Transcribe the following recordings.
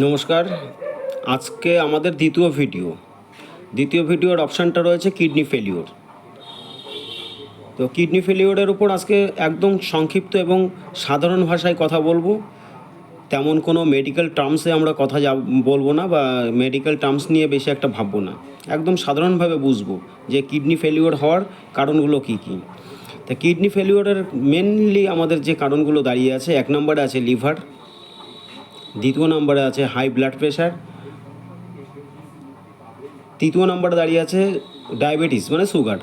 নমস্কার। আজকে আমাদের দ্বিতীয় ভিডিও। দ্বিতীয় ভিডিওর অপশানটা রয়েছে কিডনি ফেলিওর। তো কিডনি ফেলিওরের উপর আজকে একদম সংক্ষিপ্ত এবং সাধারণ ভাষায় কথা বলব। তেমন কোনো মেডিকেল টার্মসে আমরা কথা যা বলব না বা মেডিকেল টার্মস নিয়ে বেশি একটা ভাববো না। একদম সাধারণভাবে বুঝব যে কিডনি ফেলিওর হওয়ার কারণগুলো কী কী। তা কিডনি ফেলিওরের মেনলি আমাদের যে কারণগুলো দাঁড়িয়ে আছে, এক নম্বরে আছে লিভার দ্বিতীয় নম্বরে আছে হাই ব্লাড প্রেশার তৃতীয় নম্বরে দাঁড়িয়ে আছে ডায়াবেটিস মানে সুগার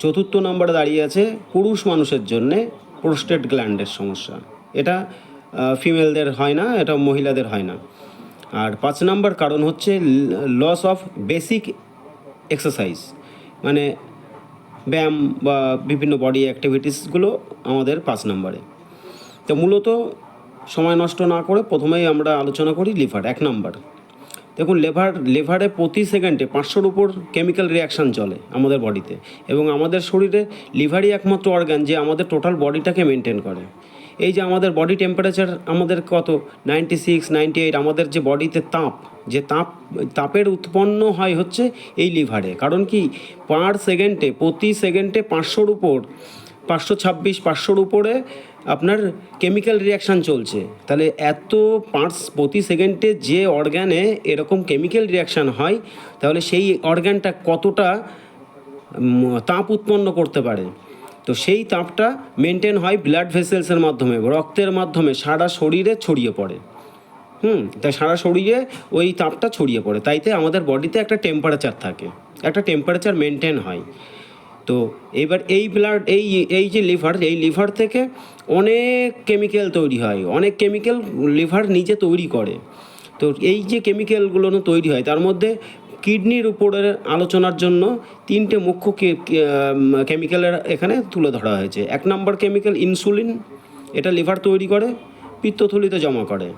চতুর্থ নম্বরে দাঁড়িয়ে আছে পুরুষ মানুষের জন্যে প্রোস্টেট গ্ল্যান্ডের সমস্যা। এটা ফিমেলদের হয় না, এটা মহিলাদের হয় না। আর পাঁচ নম্বর কারণ হচ্ছে লস অফ বেসিক এক্সারসাইজ মানে ব্যায়াম বা বিভিন্ন বডি অ্যাক্টিভিটিসগুলো আমাদের পাঁচ নম্বরে। তো মূলত সময় নষ্ট না করে প্রথমেই আমরা আলোচনা করি লিভার, এক নাম্বার। দেখুন, লেভার, লেভারে প্রতি সেকেন্ডে পাঁচশোর উপর কেমিক্যাল রিয়াকশান চলে আমাদের বডিতে এবং আমাদের শরীরে লিভারই একমাত্র অর্গান যে আমাদের টোটাল বডিটাকে মেনটেন করে। এই যে আমাদের বডি টেম্পারেচার আমাদের কত? নাইনটি সিক্স নাইনটি এইট আমাদের যে বডিতে তাপ, যে তাপ, তাপের উৎপন্ন হয় হচ্ছে এই লিভারে। কারণ কি? পার সেকেন্ডে প্রতি সেকেন্ডে পাঁচশোর উপর, পাঁচশো ছাব্বিশ, পাঁচশোর উপরে আপনার কেমিক্যাল রিয়াকশান চলছে। তাহলে এত পার্টস প্রতি সেকেন্ডে যে অর্গ্যানে এরকম কেমিক্যাল রিয়াকশান হয়, তাহলে সেই অর্গ্যানটা কতটা তাপ উৎপন্ন করতে পারে? তো সেই তাপটা মেনটেন হয় ব্লাড ভেসেলসের মাধ্যমে, রক্তের মাধ্যমে, সারা শরীরে ছড়িয়ে পড়ে। হুম, তাই সারা শরীরে ওই তাপটা ছড়িয়ে পড়ে। তাইতে আমাদের বডিতে একটা টেম্পারেচার থাকে। একটা টেম্পারেচার মেনটেন হয়। তো এবার এই ব্লাড এই এই যে লিভার এই লিভার থেকে অনেক কেমিক্যাল তৈরি হয়। অনেক কেমিক্যাল লিভার নিজে তৈরি করে। তো এই যে কেমিক্যালগুলো তৈরি হয়, তার মধ্যে কিডনির উপরে আলোচনার জন্য তিনটে মুখ্য কেমিক্যালের এখানে তুলে ধরা হয়েছে। এক নম্বর কেমিক্যাল ইনসুলিন এটা লিভার তৈরি করে, পিত্তথলিতে জমা করে।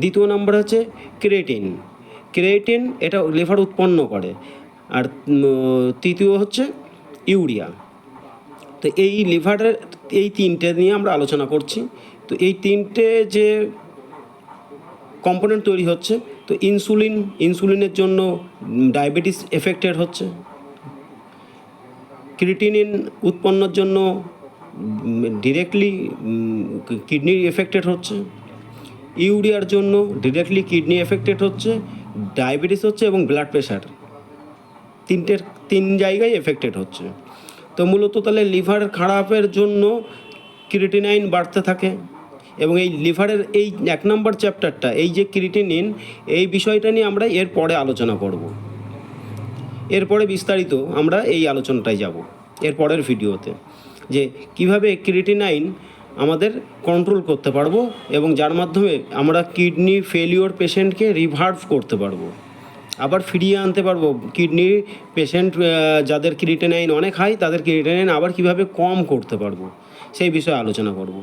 দ্বিতীয় নম্বর হচ্ছে ক্রেটিন ক্রেটিন এটা লিভার উৎপন্ন করে। আর তৃতীয় হচ্ছে ইউরিয়া। তো এই লিভারের, এই তিনটে নিয়ে আমরা আলোচনা করছি। তো এই তিনটে যে কম্পোনেন্ট তৈরি হচ্ছে, তো ইনসুলিন, ইনসুলিনের জন্য ডায়াবেটিস এফেক্টেড হচ্ছে। ক্রিটিনিন উৎপন্নর জন্য ডিরেক্টলি কিডনি এফেক্টেড হচ্ছে। ইউরিয়ার জন্য ডিরেক্টলি কিডনি এফেক্টেড হচ্ছে। ডায়াবেটিস হচ্ছে এবং ব্লাড প্রেশার তিনটের তিন জায়গায় এফেক্টেড হচ্ছে। তো মূলত তাহলে লিভার খারাপের জন্য ক্রিটিনাইন বাড়তে থাকে এবং এই লিভারের এই এক নম্বর চ্যাপ্টারটা এই যে ক্রিটিনিন এই বিষয়টা নিয়ে আমরা এর পরে আলোচনা করব। এরপরে বিস্তারিত আমরা এই আলোচনাটায় যাব, এর পরের ভিডিওতে। যে কীভাবে ক্রিটিনাইন আমাদের কন্ট্রোল করতে পারব এবং যার মাধ্যমে আমরা কিডনি ফেলিওর পেশেন্টকে রিভার্ভ করতে পারব। আবার ফিরিয়ে আনতে পারব। কিডনি পেশেন্ট যাদের ক্রিটেনাইন অনেক হাই তাদের ক্রিটেনাইন আবার কীভাবে কম করতে পারব? সেই বিষয়ে আলোচনা করব।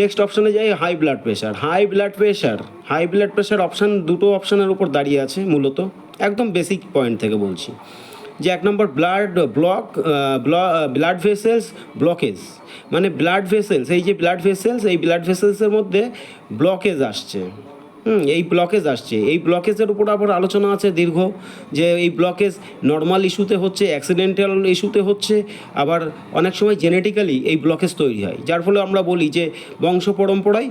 নেক্সট অপশানে যাই high blood pressure high blood pressure high blood pressure option দুটো অপশানের উপর দাঁড়িয়ে আছে মূলত। একদম বেসিক পয়েন্ট থেকে বলছি। যে এক নম্বর blood block blood vessels blockage মানে ব্লাড ভেসেলস এই যে ব্লাড ভেসেলস এই ব্লাড ভেসেলসের মধ্যে ব্লকেজ আসছে। এই ব্লকেজ আসছে। এই ব্লকেজের উপর আবার আলোচনা আছে দীর্ঘ, যে এই ব্লকেজ নর্মাল ইস্যুতে হচ্ছে অ্যাক্সিডেন্টাল ইস্যুতে হচ্ছে, আবার অনেক সময় জেনেটিক্যালি এই ব্লকেজ তৈরি হয়। যার ফলে আমরা বলি যে বংশ পরম্পরায়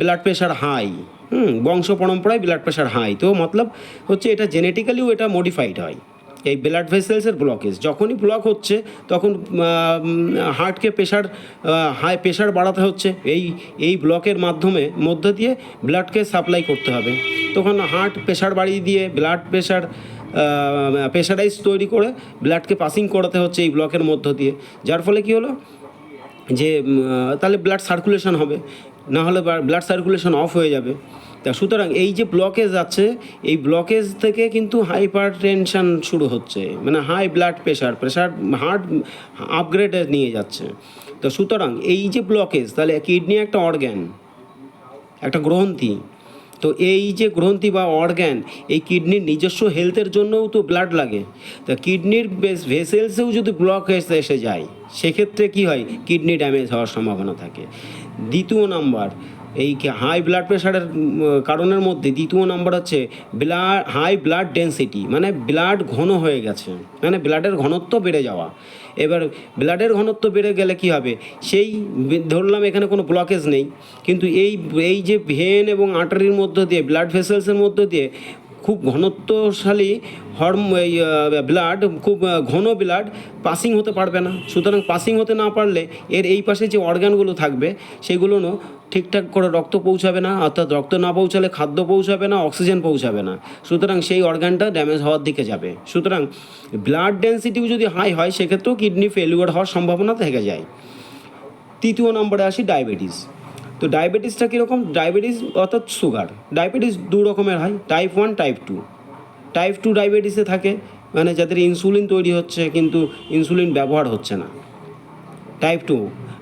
ব্লাড প্রেশার হাই হুম, বংশ পরম্পরায় ব্লাড প্রেশার হাই তো মতলব হচ্ছে এটা জেনেটিক্যালিও এটা মডিফাইড হয়। এই ব্লাড ভেসেলসের ব্লকেজ যখনই ব্লক হচ্ছে, তখন হার্টকে প্রেশার হাই প্রেশার বাড়াতে হচ্ছে। এই এই ব্লকের মাধ্যমে, মধ্য দিয়ে ব্লাডকে সাপ্লাই করতে হবে। তখন হার্ট প্রেশার বাড়িয়ে দিয়ে ব্লাড প্রেশার প্রেশারাইজ তৈরি করে ব্লাডকে পাসিং করাতে হচ্ছে এই ব্লকের মধ্য দিয়ে। যার ফলে কি হলো? যে তাহলে ব্লাড সার্কুলেশন হবে। না হলে ব্লাড সার্কুলেশন অফ হয়ে যাবে। তা সুতরাং এই যে ব্লকেজ আছে, এই ব্লকেজ থেকে কিন্তু হাইপার টেনশন শুরু হচ্ছে মানে high blood pressure pressure heart আপগ্রেডে নিয়ে যাচ্ছে। তো সুতরাং এই যে ব্লকেজ তাহলে কিডনি একটা অর্গ্যান একটা গ্রন্থি, তো এই যে গ্রন্থি বা অর্গ্যান এই কিডনির নিজস্ব হেলথের জন্যও তো ব্লাড লাগে। তা কিডনির ভেসেলসেও যদি ব্লক এসে এসে যায় সেক্ষেত্রে কি হয়? কিডনি ড্যামেজ হওয়ার সম্ভাবনা থাকে। দ্বিতীয় নাম্বার, এই হাই ব্লাড প্রেশারের কারণের মধ্যে দ্বিতীয় নাম্বার হচ্ছে ব্লাড হাই ব্লাড ডেন্সিটি মানে ব্লাড ঘন হয়ে গেছে মানে ব্লাডের ঘনত্ব বেড়ে যাওয়া। এবার ব্লাডের ঘনত্ব বেড়ে গেলে কি হবে? সেই ধরলাম এখানে কোনো ব্লকেজ নেই, কিন্তু এই এই যে ভেন এবং আর্টারির মধ্য দিয়ে ব্লাড ভেসেলসের মধ্য দিয়ে খুব ঘনত্বশালী হরম ব্লাড খুব ঘন ব্লাড পাসিং হতে পারবে না। সুতরাং পাসিং হতে না পারলে এর এই পাশে যে অর্গানগুলো থাকবে সেগুলোও ঠিকঠাক করে রক্ত পৌঁছাবে না, অর্থাৎ রক্ত না পৌঁছালে খাদ্য পৌঁছাবে না অক্সিজেন পৌঁছাবে না। সুতরাং সেই অর্গানটা ড্যামেজ হওয়ার দিকে যাবে। সুতরাং ব্লাড ডেন্সিটিও যদি হাই হয়, সেক্ষেত্রেও কিডনি ফেলিওর হওয়ার সম্ভাবনা থেকে যায়। তৃতীয় নম্বরে আসি ডায়াবেটিস তো ডায়াবেটিসটা কীরকম? ডায়াবেটিস অর্থাৎ সুগার ডায়াবেটিস দু রকমের হয় type one type two type two ডায়াবেটিসে থাকে মানে যাদের ইনসুলিন তৈরি হচ্ছে কিন্তু ইনসুলিন ব্যবহার হচ্ছে না। টাইপ টু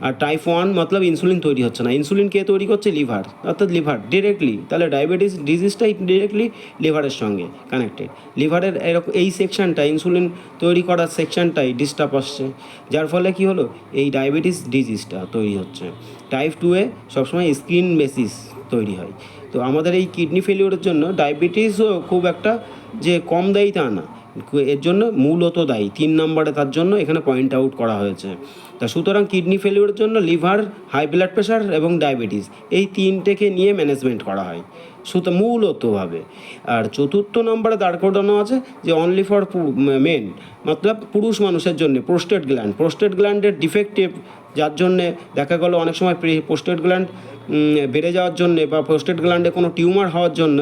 আর টাইপ ওয়ান মতলব ইনসুলিন তৈরি হচ্ছে না। ইনসুলিন কে তৈরি করছে লিভার অর্থাৎ লিভার ডিরেক্টলি তাহলে ডায়াবেটিস ডিজিজটাই ডিরেক্টলি লিভারের সঙ্গে কানেক্টেড লিভারের এরকম এই সেকশনটা ইনসুলিন তৈরি করার সেকশনটাই ডিস্টার্ব আসছে। যার ফলে কি হলো? এই ডায়াবেটিস ডিজিজটা তৈরি হচ্ছে। টাইপ টুয়ে সবসময় স্কিন বেসিস তৈরি হয়। তো আমাদের এই কিডনি ফেলিওরের জন্য ডায়াবেটিসও খুব একটা যে কম দেয় তা না। এর জন্য মূলত দায়ী। তিন নম্বরে তার জন্য এখানে পয়েন্ট আউট করা হয়েছে। তা সুতরাং কিডনি ফেলিওরের জন্য লিভার হাই ব্লাড প্রেশার এবং ডায়াবেটিস এই তিনটেকে নিয়ে ম্যানেজমেন্ট করা হয়। সুত মূলতভাবে আর চতুর্থ নম্বরে দাঁড় করানো আছে যে অনলি ফর মেন মতলব পুরুষ মানুষের জন্য প্রোস্টেট গ্ল্যান্ড প্রোস্টেট গ্ল্যান্ডের ডিফেক্টিভ যার জন্যে দেখা গেল অনেক সময় প্রোস্টেট গ্ল্যান্ড বেড়ে যাওয়ার জন্যে বা প্রোস্টেট গ্ল্যান্ডে কোনো টিউমার হওয়ার জন্য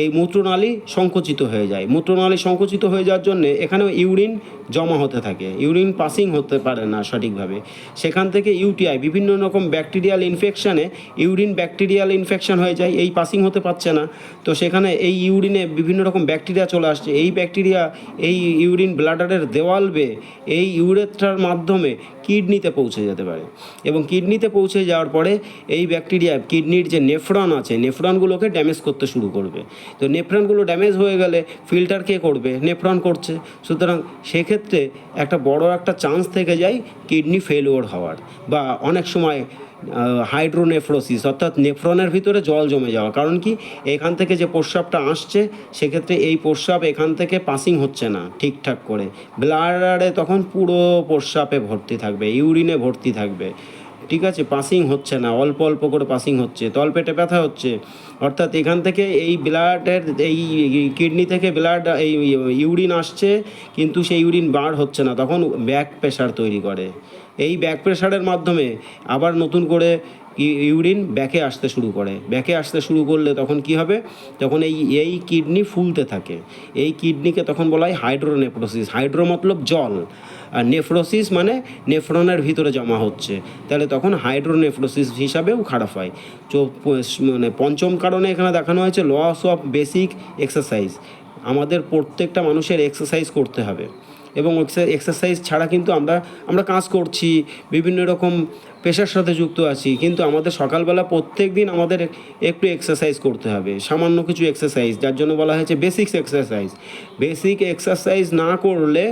এই মূত্রনালী সংকুচিত হয়ে যায়। মূত্রনালী সংকুচিত হয়ে যাওয়ার জন্যে এখানেও ইউরিন জমা হতে থাকে। ইউরিন পাসিং হতে পারে না সঠিকভাবে। সেখান থেকে ইউটিআই বিভিন্ন রকম ব্যাকটেরিয়াল ইনফেকশানে ইউরিন ব্যাকটেরিয়াল ইনফেকশান হয়ে যায়। এই পাসিং হতে পারছে না। তো সেখানে এই ইউরিনে বিভিন্ন রকম ব্যাকটেরিয়া চলে আসছে। এই ব্যাকটেরিয়া এই ইউরিন ব্লাডারের দেওয়াল বেয়ে এই ইউরেথ্রার মাধ্যমে কিডনিতে পৌঁছে যেতে পারে। এবং কিডনিতে পৌঁছে যাওয়ার পরে এই ব্যাকটেরিয়া কিডনির যে নেফ্রন আছে, নেফ্রনগুলোকে ড্যামেজ করতে শুরু করবে। তো নেফ্রনগুলো ড্যামেজ হয়ে গেলে ফিল্টার কে করবে? নেফ্রন করছে। সুতরাং সেক্ষেত্রে একটা বড় একটা চান্স থেকে যায় কিডনি ফেলিওর হওয়ার বা অনেক সময় হাইড্রোনেফ্রোসিস অর্থাৎ নেফ্রনের ভিতরে জল জমে যাওয়া। কারণ কি? এখান থেকে যে প্রস্রাবটা আসছে, সেক্ষেত্রে এই প্রস্রাব এখান থেকে পাসিং হচ্ছে না ঠিকঠাক করে। ব্লাডারে তখন পুরো প্রস্রাবে ভর্তি থাকবে ইউরিনে ভর্তি থাকবে। ঠিক আছে পাসিং হচ্ছে না, অল্প অল্প করে পাসিং হচ্ছে তলপেটে ব্যথা হচ্ছে। অর্থাৎ এখান থেকে এই ব্লাডের, এই কিডনি থেকে ব্লাড, এই ইউরিন আসছে, কিন্তু সেই ইউরিন বার হচ্ছে না, তখন ব্যাক প্রেশার তৈরি করে। এই ব্যাক প্রেশারের মাধ্যমে আবার নতুন করে ইউরিন ব্যাকে আসতে শুরু করে। ব্যাকে আসতে শুরু করলে তখন কি হবে? তখন এই এই কিডনি ফুলতে থাকে। এই কিডনিকে তখন বলা হয় হাইড্রোনেফ্রোসিস হাইড্রো মতলব জল। আর নেফ্রোসিস মানে নেফ্রনের ভিতরে জমা হচ্ছে। তাহলে তখন হাইড্রোনেফ্রোসিস হিসাবেও খারাপ হয়। তো মানে পঞ্চম কারণে এখানে দেখানো হয়েছে লস অফ বেসিক এক্সারসাইজ আমাদের প্রত্যেকটা মানুষের এক্সারসাইজ করতে হবে। এবং এক্সারসাইজ ছাড়া কিন্তু আমরা আমরা কাজ করছি, বিভিন্ন রকম পেশার সাথে যুক্ত আছি, কিন্তু আমাদের সকালবেলা প্রত্যেক দিন আমাদের একটু এক্সারসাইজ করতে হবে, সামান্য কিছু এক্সারসাইজ যার জন্য বলা হয়েছে বেসিক্স এক্সারসাইজ বেসিক এক্সারসাইজ না করলে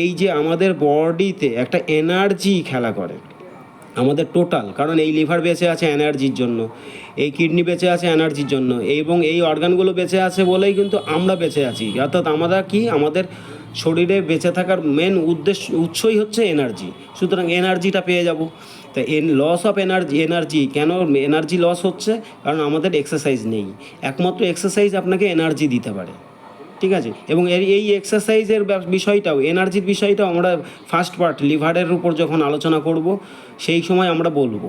এই যে আমাদের বডিতে একটা এনার্জি খেলা করে, আমাদের টোটাল কারণ এই লিভার বেঁচে আছে এনার্জির জন্য, এই কিডনি বেঁচে আছে এনার্জির জন্য, এবং এই অর্গানগুলো বেঁচে আছে বলেই কিন্তু আমরা বেঁচে আছি, অর্থাৎ আমরা কি? আমাদের শরীরে বেঁচে থাকার মেন উদ্দেশ্য, উৎসই হচ্ছে এনার্জি সুতরাং এনার্জিটা পেয়ে যাব। তা an loss of energy energy কেন এনার্জি লস হচ্ছে? কারণ আমাদের এক্সারসাইজ নেই। একমাত্র এক্সারসাইজ আপনাকে এনার্জি দিতে পারে। ঠিক আছে? এবং এই এক্সারসাইজের বিষয়টাও এনার্জির বিষয়টাও আমরা ফার্স্ট পার্ট লিভারের উপর যখন আলোচনা করব, সেই সময় আমরা বলব।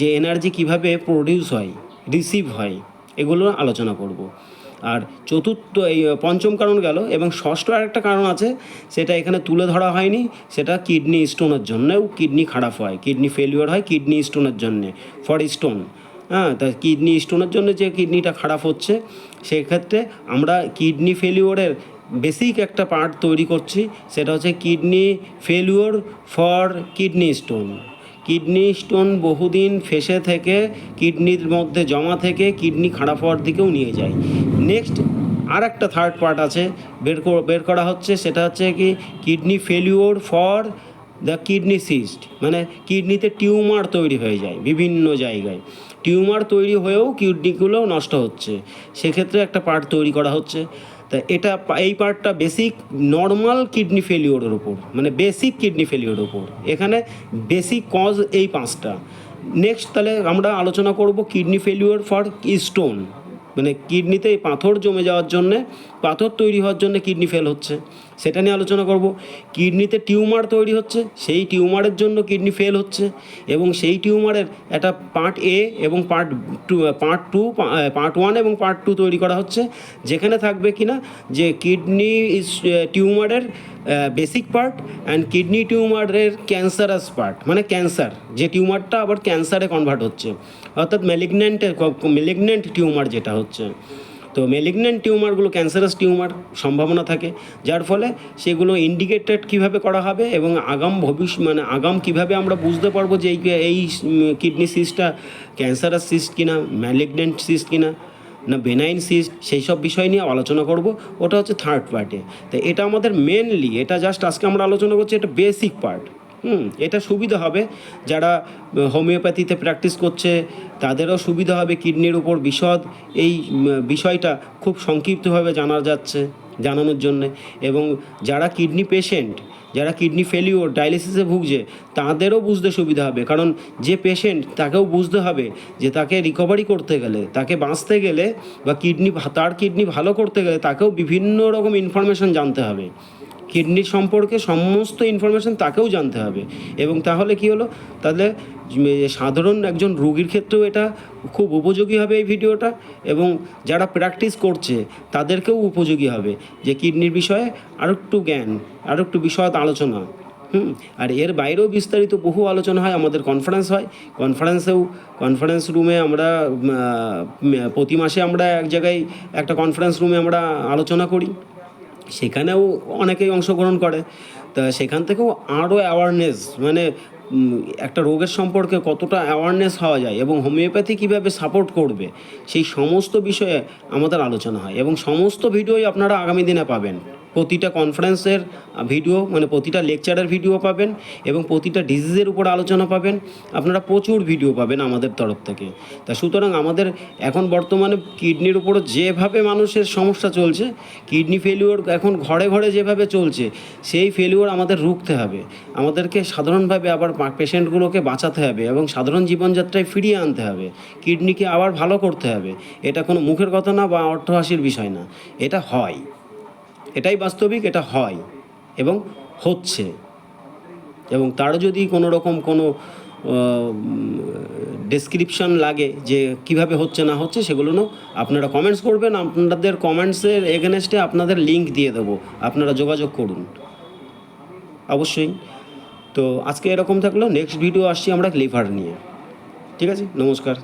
যে এনার্জি কীভাবে প্রডিউস হয় রিসিভ হয়, এগুলো আলোচনা করব। আর চতুর্থ এই পঞ্চম কারণ গেল এবং ষষ্ঠ আরেকটা কারণ আছে, সেটা এখানে তুলে ধরা হয়নি, সেটা কিডনি স্টোনের জন্যও কিডনি খারাপ হয়, কিডনি ফেলিওর হয় কিডনি স্টোনের জন্যে ফর স্টোন হ্যাঁ তা কিডনি স্টোনের জন্য যে কিডনিটা খারাপ হচ্ছে, সেক্ষেত্রে আমরা কিডনি ফেলিওরের বেসিক একটা পার্ট তৈরি করছি, সেটা হচ্ছে kidney failure for kidney stone kidney stone বহুদিন ফেসে থেকে, কিডনির মধ্যে জমা থেকে কিডনি খারাপ হওয়ার দিকেও নিয়ে যায়। নেক্সট আর একটা থার্ড পার্ট আছে, বের বের করা হচ্ছে, সেটা হচ্ছে কি, kidney failure for the kidney cyst মানে কিডনিতে টিউমার তৈরি হয়ে যায় বিভিন্ন জায়গায়। টিউমার তৈরি হয়েও কিডনিগুলো নষ্ট হচ্ছে। সেক্ষেত্রে একটা পার্ট তৈরি করা হচ্ছে। তা এটা এই পার্টটা বেসিক নর্মাল কিডনি ফেলিওরের ওপর মানে বেসিক কিডনি ফেলিওর ওপর এখানে বেসিক কজ এই পাঁচটা। নেক্সট তাহলে আমরা আলোচনা করব কিডনি ফেলিওর ফর স্টোন মানে কিডনিতে পাথর জমে যাওয়ার জন্যে, পাথর তৈরি হওয়ার জন্য কিডনি ফেল হচ্ছে। সেটা নিয়ে আলোচনা করব। কিডনিতে টিউমার তৈরি হচ্ছে, সেই টিউমারের জন্য কিডনি ফেল হচ্ছে এবং সেই টিউমারের একটা পার্ট এ এবং part two part two, part one এবং পার্ট টু তৈরি করা হচ্ছে, যেখানে থাকবে কিনা যে কিডনি ইজ টিউমারের বেসিক পার্ট অ্যান্ড কিডনি টিউমারের ক্যান্সারাস পার্ট মানে ক্যান্সার, যে টিউমারটা আবার ক্যান্সারে কনভার্ট হচ্ছে। অর্থাৎ ম্যালিগন্যান্টের ম্যালিগন্যান্ট টিউমার যেটা হচ্ছে। তো ম্যালিগন্যান্ট টিউমারগুলো ক্যান্সারাস টিউমার সম্ভাবনা থাকে, যার ফলে সেগুলো ইন্ডিকেটেড কীভাবে করা হবে এবং আগাম ভবিষ্য মানে আগাম কীভাবে আমরা বুঝতে পারব যে এই এই কিডনি সিস্টটা ক্যান্সারাস সিস্ট কিনা ম্যালিগন্যান্ট সিস্ট কিনা, না বেনাইন সিস্ট সেই সব বিষয় নিয়ে আলোচনা করব। ওটা হচ্ছে থার্ড পার্টে তো এটা আমাদের মেনলি এটা জাস্ট আজকে আমরা আলোচনা করছি, এটা বেসিক পার্ট হুম, এটা সুবিধা হবে। যারা হোমিওপ্যাথিতে প্র্যাকটিস করছে, তাদেরও সুবিধা হবে কিডনির উপর বিশদ। এই বিষয়টা খুব সংক্ষিপ্তভাবে জানা যাচ্ছে, জানানোর জন্যে। এবং যারা কিডনি পেশেন্ট যারা কিডনি ফেলিওর ডায়ালিসিসে ভুগছে, তাদেরও বুঝতে সুবিধা হবে। কারণ যে পেশেন্ট তাকেও বুঝতে হবে যে তাকে রিকভারি করতে গেলে, তাকে বাঁচতে গেলে বা কিডনি, তার কিডনি ভালো করতে গেলে তাকেও বিভিন্ন রকম ইনফরমেশন জানতে হবে। কিডনির সম্পর্কে সমস্ত ইনফরমেশন তাকেও জানতে হবে। এবং তাহলে কি হলো? তাহলে সাধারণ একজন রুগীর ক্ষেত্রেও এটা খুব উপযোগী হবে এই ভিডিওটা এবং যারা প্র্যাকটিস করছে, তাদেরকেও উপযোগী হবে যে কিডনির বিষয়ে আরও একটু জ্ঞান আরও একটু বিশদ আলোচনা। হুম, আর এর বাইরেও বিস্তারিত বহু আলোচনা হয়, আমাদের কনফারেন্স হয়। কনফারেন্সেও কনফারেন্স রুমে আমরা প্রতি মাসে আমরা এক জায়গায় একটা কনফারেন্স রুমে আমরা আলোচনা করি। সেখানেও অনেকেই অংশগ্রহণ করে। তা সেখান থেকেও আরও অ্যাওয়ারনেস মানে একটা রোগের সম্পর্কে কতটা অ্যাওয়ারনেস হওয়া যায় এবং হোমিওপ্যাথি কীভাবে সাপোর্ট করবে, সেই সমস্ত বিষয়ে আমাদের আলোচনা হয় এবং সমস্ত ভিডিওই আপনারা আগামী দিনে পাবেন। প্রতিটা কনফারেন্সের ভিডিও মানে প্রতিটা লেকচারের ভিডিও পাবেন এবং প্রতিটা ডিজিজের উপর আলোচনা পাবেন। আপনারা প্রচুর ভিডিও পাবেন আমাদের তরফ থেকে। তা সুতরাং আমাদের এখন বর্তমানে কিডনির উপরও যেভাবে মানুষের সমস্যা চলছে কিডনি ফেলিওর এখন ঘরে ঘরে যেভাবে চলছে, সেই ফেলিওর আমাদের রুখতে হবে। আমাদেরকে সাধারণভাবে আবার পেশেন্টগুলোকে বাঁচাতে হবে এবং সাধারণ জীবনযাত্রায় ফিরিয়ে আনতে হবে। কিডনিকে আবার ভালো করতে হবে। এটা কোনো মুখের কথা না বা অর্থহাসির বিষয় না। এটা হয়। এটাই বাস্তবিক, এটা হয় এবং হচ্ছে। এবং তার যদি কোনো রকম কোনো ডেসক্রিপশন লাগে যে কীভাবে হচ্ছে না হচ্ছে, সেগুলো আপনারা কমেন্টস করবেন। আপনাদের কমেন্টসের এগেনস্টে আপনাদের লিংক দিয়ে দেবো। আপনারা যোগাযোগ করুন। অবশ্যই। তো আজকে এরকম থাকল নেক্সট ভিডিও আসছি আমরা লিভার নিয়ে। ঠিক আছে? নমস্কার।